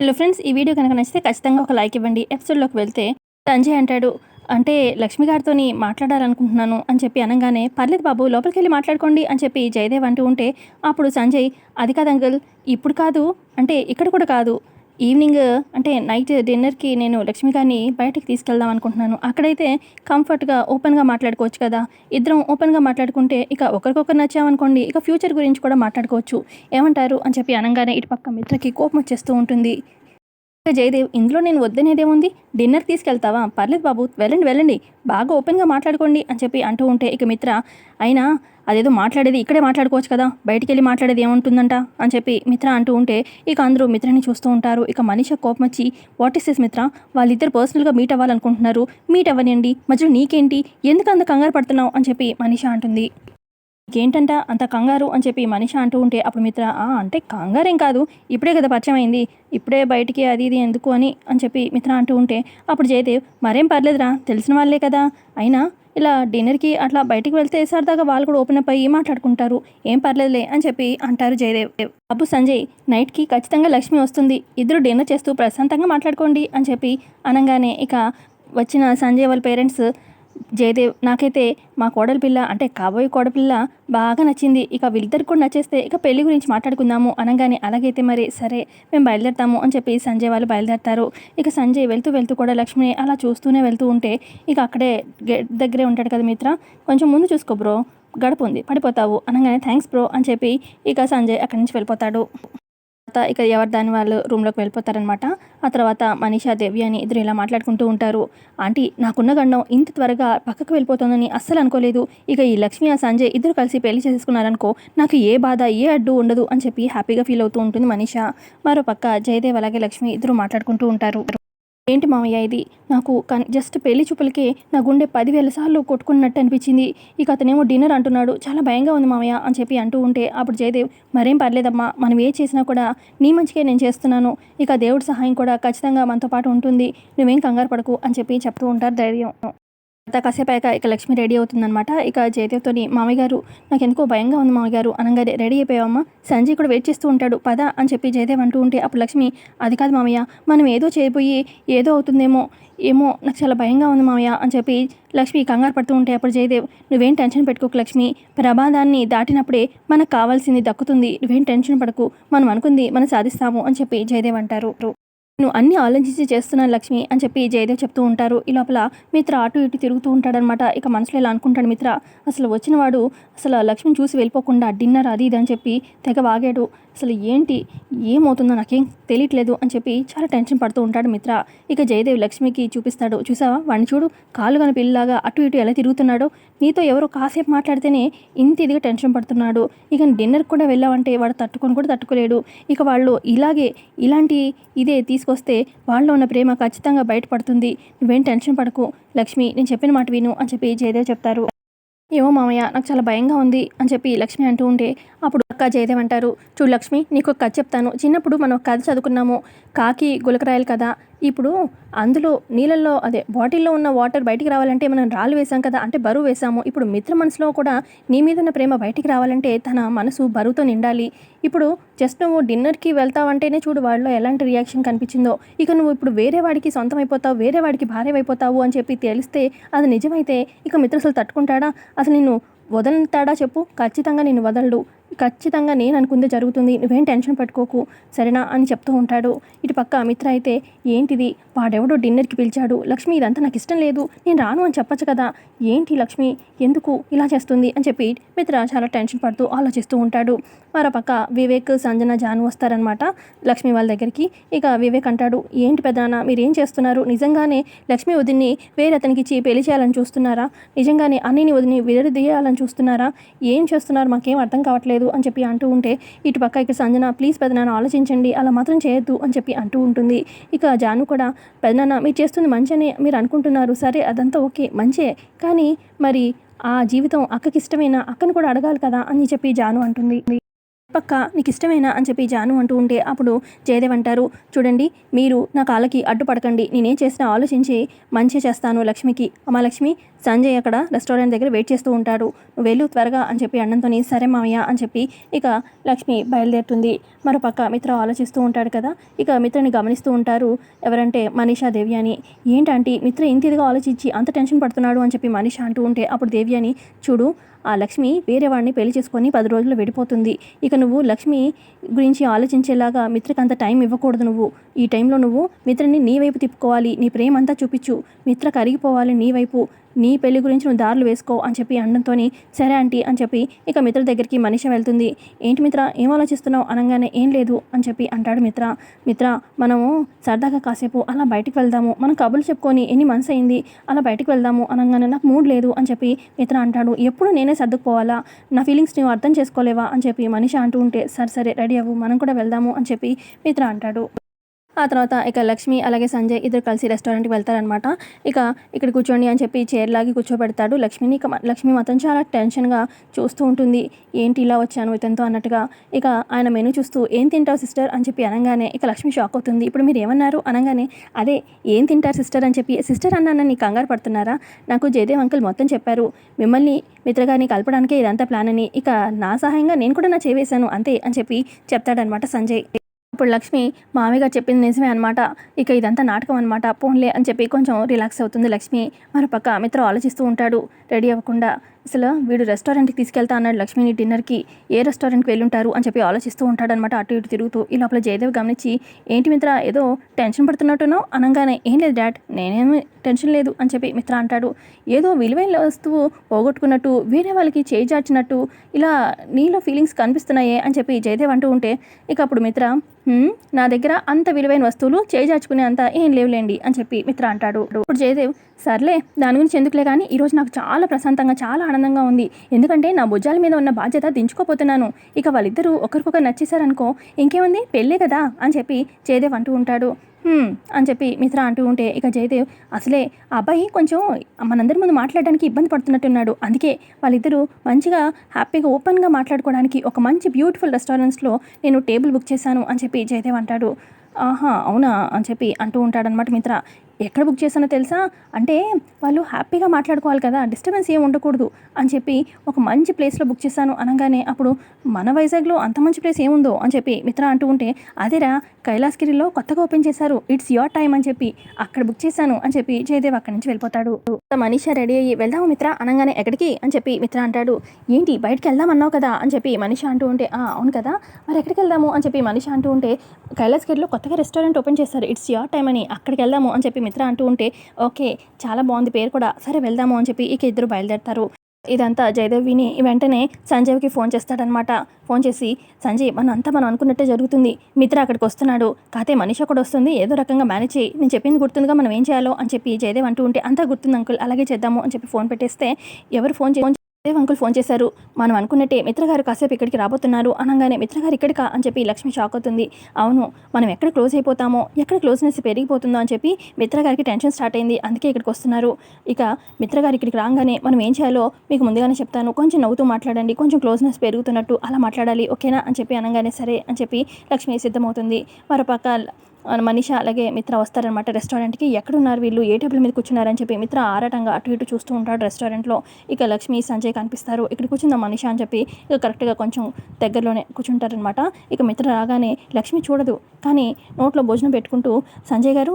Hello friends ఈ video కనుక నచ్చితే ఖచ్చితంగా ఒక లైక్ ఇవ్వండి. ఎపిసోడ్లోకి వెళ్తే సంజయ్ అంటాడు అంటే లక్ష్మి గారితో మాట్లాడాలనుకుంటున్నాను అని చెప్పి అనగానే పర్లేదు బాబు లోపలికి వెళ్ళి మాట్లాడుకోండి అని చెప్పి జయదేవ్ అంటూ ఉంటే అప్పుడు సంజయ్ అది కాదు అంకుల్ ఇప్పుడు కాదు అంటే ఇక్కడ కూడా కాదు ఈవినింగ్ అంటే నైట్ డిన్నర్కి నేను లక్ష్మి గారిని బయటకు తీసుకెళ్దాం అనుకుంటున్నాను. అక్కడైతే కంఫర్ట్గా ఓపెన్గా మాట్లాడుకోవచ్చు కదా. ఇద్దరం ఓపెన్గా మాట్లాడుకుంటే ఇక ఒకరికొకరు నచ్చామనుకోండి ఇక ఫ్యూచర్ గురించి కూడా మాట్లాడుకోవచ్చు. ఏమంటారు? అని చెప్పి అనగానే ఇటు పక్క మిత్రకి కోపం వచ్చేస్తూ ఉంటుంది. జయదేవ్ ఇందులో నేను వద్దనేదేముంది? డిన్నర్ తీసుకెళ్తావా? పర్లేదు బాబు వెళ్ళండి వెళ్ళండి. బాగా ఓపెన్గా మాట్లాడుకోండి అని చెప్పి అంటూ ఉంటే ఇక మిత్ర అయినా అదేదో మాట్లాడేది ఇక్కడే మాట్లాడుకోవచ్చు కదా బయటికి వెళ్ళి మాట్లాడేది ఏముంటుందంట? అని చెప్పి మిత్ర అంటూ ఉంటే ఇక అందరూ మిత్రని చూస్తూ ఉంటారు. ఇక మనిషి కోపం వచ్చి వాట్ ఇస్ ఇస్ మిత్ర? వాళ్ళిద్దరు పర్సనల్గా మీట్ అవ్వాలనుకుంటున్నారు. మీట్ అవ్వనియండి. మధ్యలో నీకేంటి? ఎందుకు అంత కంగారు పడుతున్నావు? అని చెప్పి మనిష అంటుంది. ఏంటంట అంత కంగారు అని చెప్పి మనిషి అంటూ ఉంటే అప్పుడు మిత్ర "ఆ, అంటే కంగారేం కాదు. ఇప్పుడే కదా పరిచయం అయింది. ఇప్పుడే బయటికి అది ఇది ఎందుకు అని అని చెప్పి మిత్ర అంటూ ఉంటే అప్పుడు జయదేవ్ మరేం పర్లేదురా తెలిసిన వాళ్ళే కదా. అయినా ఇలా డిన్నర్కి అట్లా బయటికి వెళ్తే సరదాగా వాళ్ళు కూడా ఓపెన్ అప్ అయ్యి మాట్లాడుకుంటారు. ఏం పర్లేదులే అని చెప్పి అంటారు జయదేవ్. అబ్బు సంజయ్ నైట్కి ఖచ్చితంగా లక్ష్మి వస్తుంది. ఇద్దరు డిన్నర్ చేస్తూ ప్రశాంతంగా మాట్లాడుకోండి అని చెప్పి అనగానే ఇక వచ్చిన సంజయ్ వాళ్ళ పేరెంట్స్ జయదేవ్ నాకైతే మా కోడలిపిల్ల అంటే కాబోయే కోడపిల్ల బాగా నచ్చింది. ఇక వీళ్ళిద్దరు కూడా నచ్చేస్తే ఇక పెళ్ళి గురించి మాట్లాడుకుందాము అనగానే అలాగైతే మరి సరే మేము బయలుదేరుతాము అని చెప్పి సంజయ్ వాళ్ళు బయలుదేరతారు. ఇక సంజయ్ వెళ్తూ వెళ్తూ కూడా లక్ష్మిని అలా చూస్తూనే వెళ్తూ ఉంటే ఇక అక్కడే గేట్ దగ్గరే ఉంటాడు కదా మిత్ర. కొంచెం ముందు చూసుకో బ్రో గడుపు ఉంది పడిపోతావు అనగానే థ్యాంక్స్ బ్రో అని చెప్పి ఇక సంజయ్ అక్కడి నుంచి వెళ్ళిపోతాడు. తర్వాత ఇక ఎవరి దాని వాళ్ళు రూమ్లోకి వెళ్ళిపోతారనమాట ఆ తర్వాత మనీషా దేవి అని ఇద్దరు ఇలా మాట్లాడుకుంటూ ఉంటారు. ఆంటీ నాకున్న గండం ఇంత త్వరగా పక్కకు వెళ్ళిపోతుందని అస్సలు అనుకోలేదు. ఇక ఈ లక్ష్మి ఆ సంజయ్ ఇద్దరు కలిసి పెళ్ళి చేసుకున్నారనుకో నాకు ఏ బాధ ఏ అడ్డు ఉండదు అని చెప్పి హ్యాపీగా ఫీల్ అవుతూ ఉంటుంది మనీషా. మరో పక్క జయదేవ్ అలాగే లక్ష్మి ఇద్దరు మాట్లాడుకుంటూ ఉంటారు. ఏంటి మామయ్య ఇది? నాకు కన్ జస్ట్ పెళ్ళి చూపులకే నా గుండె పదివేల సార్లు కొట్టుకున్నట్టు అనిపించింది. ఇక అతనేమో డిన్నర్ అంటున్నాడు. చాలా భయంగా ఉంది మామయ్య అని చెప్పి అంటూ ఉంటే అప్పుడు జయదేవ్ మరేం పర్లేదమ్మా మనం ఏ చేసినా కూడా నీ మంచిగా నేను చేస్తున్నాను. ఇక దేవుడి సహాయం కూడా ఖచ్చితంగా మనతో పాటు ఉంటుంది. నువ్వేం కంగారు పడకు అని చెప్పి చెప్తూ ఉంటారు ధైర్యం. తర్వాత కాసేపు ఇక లక్ష్మి రెడీ అవుతుందన్నమాట. ఇక జయదేవ్తోని మామయ్య గారు నాకు ఎందుకో భయంగా ఉంది మామయ్య గారు అనగానే రెడీ అయిపోయావమ్మా సంజయ్ కూడా వెయిట్ చేస్తూ ఉంటాడు పద అని చెప్పి జయదేవ్ అంటూ ఉంటే అప్పుడు లక్ష్మి అది కాదు మామయ్య మనం ఏదో చేయబోయి ఏదో అవుతుందేమో ఏమో నాకు చాలా భయంగా ఉంది మామయ్య అని చెప్పి లక్ష్మి కంగారు పడుతూ ఉంటే అప్పుడు జయదేవ్ నువ్వేం టెన్షన్ పెట్టుకోకు లక్ష్మి ప్రమాదాన్ని దాటినప్పుడే మనకు కావాల్సింది దక్కుతుంది నువ్వేం టెన్షన్ పడకు మనం అనుకుంది మనం సాధిస్తాము అని చెప్పి జయదేవ్ అంటారు. నువ్వు అన్ని ఆలోచించి చేస్తున్నాను లక్ష్మి అని చెప్పి జయదేవ్ చెప్తూ ఉంటారు. ఈ లోపల మిత్ర అటు ఇటు తిరుగుతూ ఉంటాడనమాట ఇక మనసులో ఇలా అనుకుంటాడు మిత్ర అసలు వచ్చినవాడు అసలు లక్ష్మిని చూసి వెళ్ళిపోకుండా డిన్నర్ అది ఇది అని చెప్పి తెగ వాగాడు. అసలు ఏంటి ఏమవుతుందో నాకేం తెలియట్లేదు అని చెప్పి చాలా టెన్షన్ పడుతూ ఉంటాడు మిత్ర. ఇక జయదేవ్ లక్ష్మికి చూపిస్తాడు చూసావా? వాడిని చూడు కాలు కాని పిల్లలాగా అటు ఇటు ఎలా తిరుగుతున్నాడో. నీతో ఎవరో కాసేపు మాట్లాడితేనే ఇంత ఇదిగా టెన్షన్ పడుతున్నాడు. ఇక డిన్నర్కి కూడా వెళ్ళావంటే వాడు తట్టుకొని కూడా తట్టుకోలేడు. ఇక వాళ్ళు ఇలాగే ఇలాంటి ఇదే తీసుకొస్తే వాళ్ళలో ఉన్న ప్రేమ ఖచ్చితంగా బయటపడుతుంది. నువ్వేం టెన్షన్ పడకు. లక్ష్మి నేను చెప్పిన మాట విను అని చెప్పి జయదేవ్ చెప్తారు. ఏమో మామయ్య నాకు చాలా భయంగా ఉంది అని చెప్పి లక్ష్మి అంటూ ఉంటే అప్పుడు అక్క జయదేవ్ అంటారు. చూడు లక్ష్మి నీకు ఒక కథ చెప్తాను. చిన్నప్పుడు మనం కథ చదువుకున్నాము. కాకి గులకరాయలు కదా. ఇప్పుడు అందులో నీళ్ళల్లో అదే బాటిల్లో ఉన్న వాటర్ బయటికి రావాలంటే మనం రాళ్ళు వేసాం కదా. అంటే బరువు వేసాము ఇప్పుడు మిత్ర మనసులో కూడా నీ మీద ఉన్న ప్రేమ బయటికి రావాలంటే తన మనసు బరువుతో నిండాలి. ఇప్పుడు జస్ట్ నువ్వు డిన్నర్కి వెళ్తావంటేనే చూడు వాళ్ళలో ఎలాంటి రియాక్షన్ కనిపించిందో. ఇక నువ్వు ఇప్పుడు వేరే వాడికి సొంతం అయిపోతావు వేరే వాడికి భార్య అయిపోతావు అని చెప్పి తెలిస్తే అది నిజమైతే ఇక మిత్ర అసలు తట్టుకుంటాడా? అసలు నిన్ను వదలుతాడా చెప్పు? ఖచ్చితంగా నేను వదలడు. ఖచ్చితంగా నేను అనుకుందే జరుగుతుంది. నువ్వేం టెన్షన్ పెట్టుకోకు. సరేనా? అని చెప్తూ ఉంటాడు. ఇటు పక్క మిత్ర అయితే ఏంటిది? వాడెవడో డిన్నర్కి పిలిచాడు. లక్ష్మి ఇదంతా నాకు ఇష్టం లేదు. నేను రాను అని చెప్పొచ్చు కదా. ఏంటి లక్ష్మి? ఎందుకు ఇలా చేస్తుంది? అని చెప్పి మిత్ర చాలా టెన్షన్ పడుతూ ఆలోచిస్తూ ఉంటాడు. మరో పక్క వివేక్ సంజన జాను వస్తారనమాట లక్ష్మి వాళ్ళ దగ్గరికి. ఇక వివేక్ అంటాడు ఏంటి పెదాన మీరు ఏం చేస్తున్నారు? నిజంగానే లక్ష్మి వదిన్ని వేరే అతనికి ఇచ్చి పెళ్ళి చేయాలని చూస్తున్నారా? నిజంగానే అన్నిని వదిని విడదీయాలని చూస్తున్నారా? ఏం చేస్తున్నారు? మాకేం అర్థం కావట్లేదు. అని చెప్పి అంటూ ఉంటే ఇటు పక్క ఇక్కడ సంజన ప్లీజ్ పెదనాన్న ఆలోచించండి అలా మాత్రం చేయొద్దు అని చెప్పి అంటూ ఉంటుంది. ఇక జాను కూడా పెదనాన్న మీరు చేస్తుంది మంచని మీరు అనుకుంటున్నారు సరే అదంతా ఓకే మంచే కానీ మరి ఆ జీవితం అక్కకి ఇష్టమైన? అక్కను కూడా అడగాలి కదా అని చెప్పి జాను అంటుంది. పక్క నీకు ఇష్టమేనా అని చెప్పి జాను అంటూ ఉంటే అప్పుడు జయదేవ్ అంటారు చూడండి మీరు నా కాళ్ళకి అడ్డుపడకండి నేనేం చేసినా ఆలోచించి మంచి చేస్తాను లక్ష్మికి. అమ్మా లక్ష్మి సంజయ్ అక్కడ రెస్టారెంట్ దగ్గర వెయిట్ చేస్తూ ఉంటాడు నువ్వు వెళ్ళు త్వరగా అని చెప్పి అన్నంతోని సరే మామయ్య అని చెప్పి ఇక లక్ష్మి బయలుదేరుతుంది. మరోపక్క మిత్ర ఆలోచిస్తూ ఉంటాడు కదా ఇక మిత్రని గమనిస్తూ ఉంటారు ఎవరంటే మనీషా దేవి అని ఏంటంటే మిత్ర ఇంత ఇదిగా ఆలోచించి అంత టెన్షన్ పడుతున్నాడు అని చెప్పి మనీషా అంటూ ఉంటే అప్పుడు దేవి అని చూడు ఆ లక్ష్మి వేరే వాడిని పెళ్ళి చేసుకొని పది రోజులు విడిపోతుంది. ఇక నువ్వు లక్ష్మి గురించి ఆలోచించేలాగా మిత్రకి అంత టైం ఇవ్వకూడదు నువ్వు. ఈ టైంలో నువ్వు మిత్రని నీ వైపు తిప్పుకోవాలి. నీ ప్రేమ అంతా చూపించు. మిత్ర కరిగిపోవాలి నీ వైపు. నీ పెళ్ళి గురించి నువ్వు దారులు వేసుకో అని చెప్పి అనడంతో సరే ఆంటీ అని చెప్పి ఇక మిత్ర దగ్గరికి మనిషి వెళ్తుంది. ఏంటి మిత్ర ఏం ఆలోచిస్తున్నావు? అనగానే ఏం లేదు అని చెప్పి అంటాడు మిత్ర. మిత్ర మనము సరదాగా కాసేపు అలా బయటికి వెళ్దాము. మనం కబుర్లు చెప్పుకొని ఎన్ని మనసు అయింది? అలా బయటికి వెళ్దాము అనగానే నాకు మూడ్ లేదు అని చెప్పి మిత్ర అంటాడు. ఎప్పుడు నేనే సర్దుకుపోవాలా? నా ఫీలింగ్స్ నువ్వు అర్థం చేసుకోలేవా? అని చెప్పి మనిషి అంటూ ఉంటే సరే సరే రెడీ అవ్వు. మనం కూడా వెళ్దాము అని చెప్పి మిత్ర అంటాడు. ఆ తర్వాత ఇక లక్ష్మి అలాగే సంజయ్ ఇద్దరు కలిసి రెస్టారెంట్కి వెళ్తారనమాట ఇక ఇక్కడ కూర్చోండి అని చెప్పి చైర్ లాగి కూర్చోబెడతాడు లక్ష్మిని. ఇక లక్ష్మి మాత్రం చాలా టెన్షన్గా చూస్తూ ఉంటుంది. ఏంటి ఇలా వచ్చాను ఇతనితో అన్నట్టుగా. ఇక ఆయన మెనూ చూస్తూ ఏం తింటావు సిస్టర్ అని చెప్పి అనగానే ఇక లక్ష్మి షాక్ అవుతుంది. ఇప్పుడు మీరు ఏమన్నారు? అనగానే అదే ఏం తింటారు సిస్టర్ అని చెప్పి సిస్టర్ అన్న నీ కంగారు పడుతున్నారా? నాకు జయదేవ్ అంకుల్ మొత్తం చెప్పారు. మిమ్మల్ని మిత్రగారిని కలపడానికే ఇదంతా ప్లాన్ అని. ఇక నా సహాయంగా నేను కూడా నా చేవేశాను అంతే అని చెప్పి చెప్తాడనమాట సంజయ్. ఇప్పుడు లక్ష్మి మామయ్య గారు చెప్పింది నిజమే అనమాట ఇక ఇదంతా నాటకం అనమాట పోన్లే అని చెప్పి కొంచెం రిలాక్స్ అవుతుంది లక్ష్మి. మరోపక్క మిత్ర ఆలోచిస్తూ ఉంటాడు. రెడీ అవ్వకుండా అసలు వీడు రెస్టారెంట్కి తీసుకెళ్తా అన్నాడు లక్ష్మిని డిన్నర్కి. ఏ రెస్టారెంట్కి వెళ్ళుంటారు అని చెప్పి ఆలోచిస్తూ ఉంటాడనమాట అటు ఇటు తిరుగుతూ ఈ లోపల జయదేవ్ గమనించి ఏంటి మిత్ర ఏదో టెన్షన్ పడుతున్నట్టున్నావు అనగానే ఏం లేదు డాడ్ నేనేమి టెన్షన్ లేదు అని చెప్పి మిత్ర అంటాడు. ఏదో విలువైన వస్తువు పోగొట్టుకున్నట్టు వేరే వాళ్ళకి చేయి చాచినట్టు ఇలా నీలో ఫీలింగ్స్ కనిపిస్తున్నాయే అని చెప్పి జయదేవ్ అంటూ ఉంటే ఇక అప్పుడు మిత్ర నా దగ్గర అంత విలువైన వస్తువులు చేజార్చుకునే అంత ఏం లేవులేండి అని చెప్పి మిత్ర అంటాడు. ఇప్పుడు జయదేవ్ సర్లే దాని గురించి ఎందుకులే కానీ ఈరోజు నాకు చాలా ప్రశాంతంగా చాలా ఆనందంగా ఉంది. ఎందుకంటే నా భుజాల మీద ఉన్న బాధ్యత దించుకోపోతున్నాను. ఇక వాళ్ళిద్దరూ ఒకరికొకరు నచ్చేసారనుకో ఇంకేముంది? పెళ్ళే కదా అని చెప్పి జయదేవ్ అంటూ ఉంటాడు. అని చెప్పి మిత్ర అంటూ ఉంటే ఇక జయదేవ్ అసలే ఆ అబ్బాయి కొంచెం మనందరి ముందు మాట్లాడడానికి ఇబ్బంది పడుతున్నట్టున్నాడు. అందుకే వాళ్ళిద్దరూ మంచిగా హ్యాపీగా ఓపెన్గా మాట్లాడుకోవడానికి ఒక మంచి బ్యూటిఫుల్ రెస్టారెంట్స్లో నేను టేబుల్ బుక్ చేశాను అని చెప్పి జయదేవ్ అంటాడు. ఆహా అవునా అని చెప్పి అంటూ ఉంటాడనమాట మిత్ర. ఎక్కడ బుక్ చేశానో తెలుసా? అంటే వాళ్ళు హ్యాపీగా మాట్లాడుకోవాలి కదా డిస్టర్బెన్స్ ఏం ఉండకూడదు అని చెప్పి ఒక మంచి ప్లేస్లో బుక్ చేశాను అనగానే అప్పుడు మన వైజాగ్లో అంత మంచి ప్లేస్ ఏముందో అని చెప్పి మిత్ర అంటూ ఉంటే అదేరా కైలాసగిరిలో కొత్తగా ఓపెన్ చేశారు ఇట్స్ యువర్ టైం అని చెప్పి అక్కడ బుక్ చేశాను అని చెప్పి జయదేవ్ అక్కడి నుంచి వెళ్ళిపోతాడు. మనీష రెడీ అయ్యి వెళ్దాము మిత్ర? అనగానే ఎక్కడికి? అని చెప్పి మిత్ర అంటాడు. ఏంటి బయటికి వెళ్దాం అన్నావు కదా అని చెప్పి మనీష అంటూ ఉంటే "ఆ, అవును కదా. మరి ఎక్కడికి వెళ్దాము అని చెప్పి మనీష అంటూ ఉంటే కైలాసగిరిలో కొత్తగా రెస్టారెంట్ ఓపెన్ చేశారు ఇట్స్ యువర్ టైం అని అక్కడికి వెళ్దాము అని చెప్పి మిత్ర అంటూ ఉంటే ఓకే చాలా బాగుంది పేరు కూడా. సరే వెళ్దాము అని చెప్పి ఇక ఇద్దరు బయలుదేరతారు. ఇదంతా జయదేవ్ విని వెంటనే సంజయ్కి ఫోన్ చేస్తాడనమాట ఫోన్ చేసి సంజయ్ మన అంతా మనం అనుకున్నట్టే జరుగుతుంది. మిత్ర అక్కడికి వస్తున్నాడు. కాతే మనిషి కూడా వస్తుంది. ఏదో రకంగా మేనేజ్ చేయి. నేను చెప్పింది గుర్తుందిగా మనం ఏం చేయాలో అని చెప్పి జయదేవ్ అంటూ ఉంటే అంతా గుర్తుంది అంకుల్. అలాగే చేద్దాము అని చెప్పి ఫోన్ పెట్టేస్తే ఎవరు ఫోన్ చే దేవ్ అంకుల్ ఫోన్ చేశారు. మనం అనుకున్నట్టే మిత్రగారు కాసేపు ఇక్కడికి రాబోతున్నారు. అనగానే మిత్రగారు ఇక్కడికా అని చెప్పి లక్ష్మి షాక్ అవుతుంది. అవును మనం ఎక్కడ క్లోజ్ అయిపోతామో ఎక్కడ క్లోజ్నెస్ పెరిగిపోతుందో అని చెప్పి మిత్రగారికి టెన్షన్ స్టార్ట్ అయింది. అందుకే ఇక్కడికి వస్తున్నారు. ఇక మిత్రగారు ఇక్కడికి రాగానే మనం ఏం చేయాలో మీకు ముందుగానే చెప్తాను. కొంచెం నవ్వుతూ మాట్లాడండి. కొంచెం క్లోజ్నెస్ పెరుగుతున్నట్టు అలా మాట్లాడాలి. ఓకేనా? అని చెప్పి అనగానే సరే అని చెప్పి లక్ష్మి సిద్ధమవుతుంది. మరోపక్క పక్క మనిషి అలాగే మిత్ర వస్తారనమాట రెస్టారెంట్కి. ఎక్కడున్నారు వీళ్ళు? ఏ టేబుల్ మీద కూర్చున్నారని చెప్పి మిత్ర ఆరాటంగా అటు ఇటు చూస్తూ ఉంటాడు రెస్టారెంట్లో. ఇక లక్ష్మి సంజయ్ కనిపిస్తారు. ఇక్కడ కూర్చుందా మనిషి అని చెప్పి ఇక కరెక్ట్గా కొంచెం దగ్గరలోనే కూర్చుంటారనమాట ఇక మిత్ర రాగానే లక్ష్మి చూడదు. కానీ నోట్లో భోజనం పెట్టుకుంటూ సంజయ్ గారు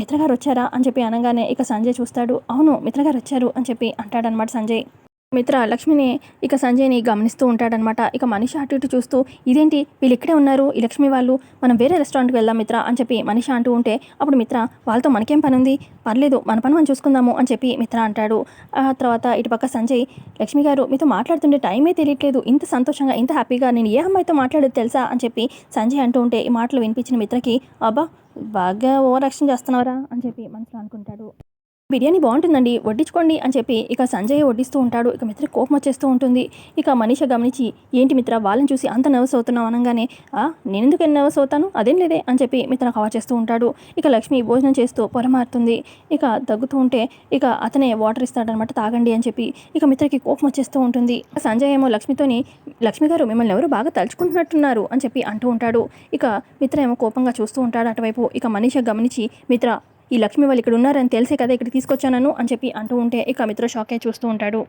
మిత్ర గారు వచ్చారా? అని చెప్పి అనగానే ఇక సంజయ్ చూస్తాడు. అవును మిత్ర గారు వచ్చారు అని చెప్పి అంటాడనమాట సంజయ్. మిత్ర లక్ష్మిని ఇక సంజయ్ని గమనిస్తూ ఉంటాడనమాట ఇక మనిషి అటు ఇటు చూస్తూ ఇదేంటి? వీళ్ళు ఇక్కడే ఉన్నారు? ఈ లక్ష్మి వాళ్ళు? మనం వేరే రెస్టారెంట్కి వెళ్దాం మిత్ర అని చెప్పి మనిషి అంటూ ఉంటే అప్పుడు మిత్ర వాళ్ళతో మనకేం పని ఉంది పర్లేదు మన పని మనం చూసుకుందాము అని చెప్పి మిత్ర అంటాడు. ఆ తర్వాత ఇటుపక్క సంజయ్ లక్ష్మి గారు మీతో మాట్లాడుతుంటే టైమే తెలియట్లేదు. ఇంత సంతోషంగా ఇంత హ్యాపీగా నేను ఏ అమ్మాయితో మాట్లాడేది తెలుసా? అని చెప్పి సంజయ్ అంటూ ఉంటే ఈ మాటలు వినిపించిన మిత్రకి అబ్బా బాగా ఓవర్ యాక్షన్ చేస్తున్నారా అని చెప్పి మనసులో అనుకుంటాడు. బిర్యానీ బాగుంటుందండి వడ్డించుకోండి అని చెప్పి ఇక సంజయ్ వడ్డిస్తూ ఉంటాడు. ఇక మిత్ర కోపం వచ్చేస్తూ ఉంటుంది. ఇక మనీష గమనించి ఏంటి మిత్ర వాళ్ళని చూసి అంత నర్వస్ అవుతున్నావు అనగానే ఆ నేను ఎందుకు నర్వస్ అవుతాను? అదేం లేదే అని చెప్పి మిత్ర కవర్ చేస్తూ ఉంటాడు. ఇక లక్ష్మి భోజనం చేస్తూ పొరమారుతుంది. ఇక దగ్గుతూ ఉంటే ఇక అతనే వాటర్ ఇస్తాడనమాట తాగండి అని చెప్పి ఇక మిత్రకి కోపం వచ్చేస్తూ ఉంటుంది. సంజయ్ ఏమో లక్ష్మితోని లక్ష్మి గారు మిమ్మల్ని ఎవరు బాగా తలుచుకుంటున్నట్టున్నారు అని చెప్పి అంటూ ఉంటాడు. ఇక మిత్ర ఏమో కోపంగా చూస్తూ ఉంటాడు అటువైపు. ఇక మనీష గమనించి మిత్ర ఈ లక్ష్మి వాళ్ళు ఇక్కడ ఉన్నారని తెలిసే కదా ఇక్కడ తీసుకొచ్చాను అని చెప్పి అంటూ ఉంటే ఇక మిత్ర షాకే చూస్తూ ఉంటాడు.